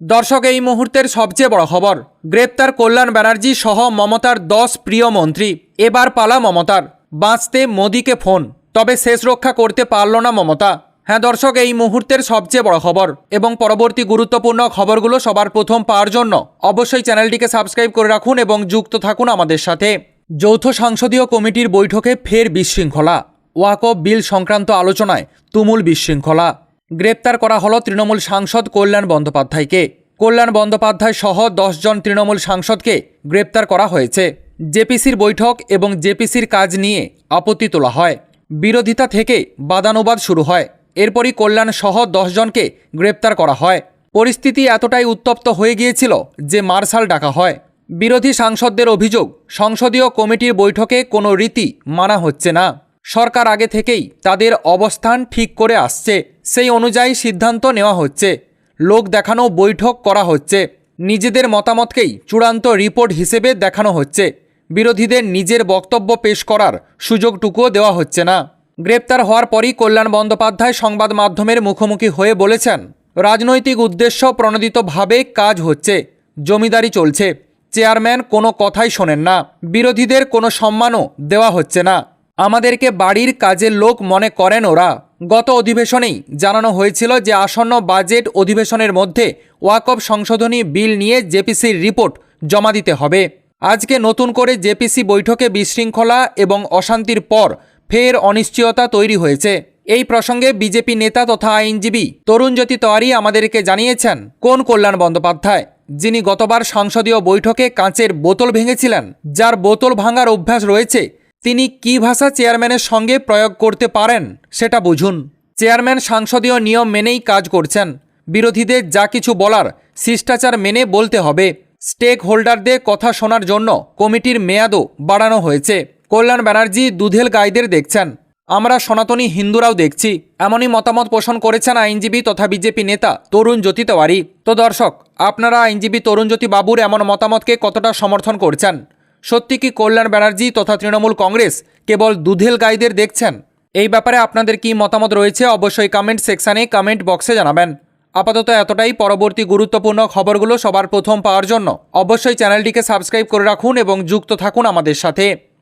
দর্শক, এই মুহূর্তের সবচেয়ে বড় খবর, গ্রেপ্তার কল্যাণ ব্যানার্জি সহ মমতার দশ প্রিয় মন্ত্রী। এবার পালা মমতার। বাঁচতে মোদিকে ফোন। তবে শেষ রক্ষা করতে পারল না মমতা। হ্যাঁ দর্শক, এই মুহূর্তের সবচেয়ে বড় খবর এবং পরবর্তী গুরুত্বপূর্ণ খবরগুলো সবার প্রথম পাওয়ার জন্য অবশ্যই চ্যানেলটিকে সাবস্ক্রাইব করে রাখুন এবং যুক্ত থাকুন আমাদের সাথে। যৌথ সংসদীয় কমিটির বৈঠকে ফের বিশৃঙ্খলা। ওয়াকফ বিল সংক্রান্ত আলোচনায় তুমুল বিশৃঙ্খলা। গ্রেপ্তার করা হলো তৃণমূল সাংসদ কল্যাণ বন্দ্যোপাধ্যায়কে। কল্যাণ বন্দ্যোপাধ্যায় সহ জন তৃণমূল সাংসদকে গ্রেপ্তার করা হয়েছে। জেপিসির বৈঠক এবং জেপিসির কাজ নিয়ে আপত্তি তোলা হয়। বিরোধিতা থেকে বাদানুবাদ শুরু হয়। এরপরই কল্যাণ সহ জনকে গ্রেপ্তার করা হয়। পরিস্থিতি এতটাই উত্তপ্ত হয়ে গিয়েছিল যে মার্শাল ডাকা হয়। বিরোধী সাংসদদের অভিযোগ, সংসদীয় কমিটির বৈঠকে কোনো রীতি মানা হচ্ছে না। সরকার আগে থেকেই তাদের অবস্থান ঠিক করে আসছে। সেই অনুযায়ী সিদ্ধান্ত নেওয়া হচ্ছে। লোক দেখানো বৈঠক করা হচ্ছে। নিজেদের মতামতকেই চূড়ান্ত রিপোর্ট হিসেবে দেখানো হচ্ছে। বিরোধীদের নিজের বক্তব্য পেশ করার সুযোগটুকুও দেওয়া হচ্ছে না। গ্রেপ্তার হওয়ার পরই কল্যাণ বন্দ্যোপাধ্যায় সংবাদ মাধ্যমের মুখোমুখি হয়ে বলেছেন, রাজনৈতিক উদ্দেশ্য প্রণোদিতভাবে কাজ হচ্ছে। জমিদারি চলছে। চেয়ারম্যান কোনো কথাই শোনেন না। বিরোধীদের কোনো সম্মানও দেওয়া হচ্ছে না। আমাদেরকে বাড়ির কাজের লোক মনে করেন ওরা। গত অধিবেশনেই জানানো হয়েছিল যে আসন্ন বাজেট অধিবেশনের মধ্যে ওয়াকফ সংশোধনী বিল নিয়ে জেপিসির রিপোর্ট জমা দিতে হবে। আজকে নতুন করে জেপিসি বৈঠকে বিশৃঙ্খলা এবং অশান্তির পর ফের অনিশ্চয়তা তৈরি হয়েছে। এই প্রসঙ্গে বিজেপি নেতা তথা আইনজীবী তরুণজ্যোতি তেওয়ারি আমাদেরকে জানিয়েছেন, কোন কল্যাণ বন্দ্যোপাধ্যায়? যিনি গতবার সংসদীয় বৈঠকে কাঁচের বোতল ভেঙেছিলেন, যার বোতল ভাঙার অভ্যাস রয়েছে তিনি কি ভাষা চেয়ারম্যানের সঙ্গে প্রয়োগ করতে পারেন সেটা বুঝুন। চেয়ারম্যান সাংসদীয় নিয়ম মেনেই কাজ করছেন। বিরোধীদের যা কিছু বলার শিষ্টাচার মেনে বলতে হবে। স্টেক হোল্ডারদের কথা শোনার জন্য কমিটির মেয়াদও বাড়ানো হয়েছে। কল্যাণ ব্যানার্জি দুধেল গাইদের দেখছেন। আমরা সনাতনী হিন্দুরাও দেখছি। এমনই মতামত পোষণ করেছেন আইনজীবী তথা বিজেপি নেতা তরুণ জ্যোতি তেওয়ারি। তো দর্শক, আপনারা আইনজীবী তরুণ জ্যোতি বাবুর এমন মতামতকে কতটা সমর্থন করছেন? সত্যি কি কল্যাণ ব্যানার্জি তথা তৃণমূল কংগ্রেস কেবল দুধেল গাইদের দেখছেন? এই ব্যাপারে আপনাদের কি মতামত রয়েছে অবশ্যই কমেন্ট সেকশানে কমেন্ট বক্সে জানাবেন। আপাতত এতটাই, পরবর্তী গুরুত্বপূর্ণ খবরগুলো সবার প্রথম পাওয়ার জন্য অবশ্যই চ্যানেলটিকে সাবস্ক্রাইব করে রাখুন এবং যুক্ত থাকুন আমাদের সাথে।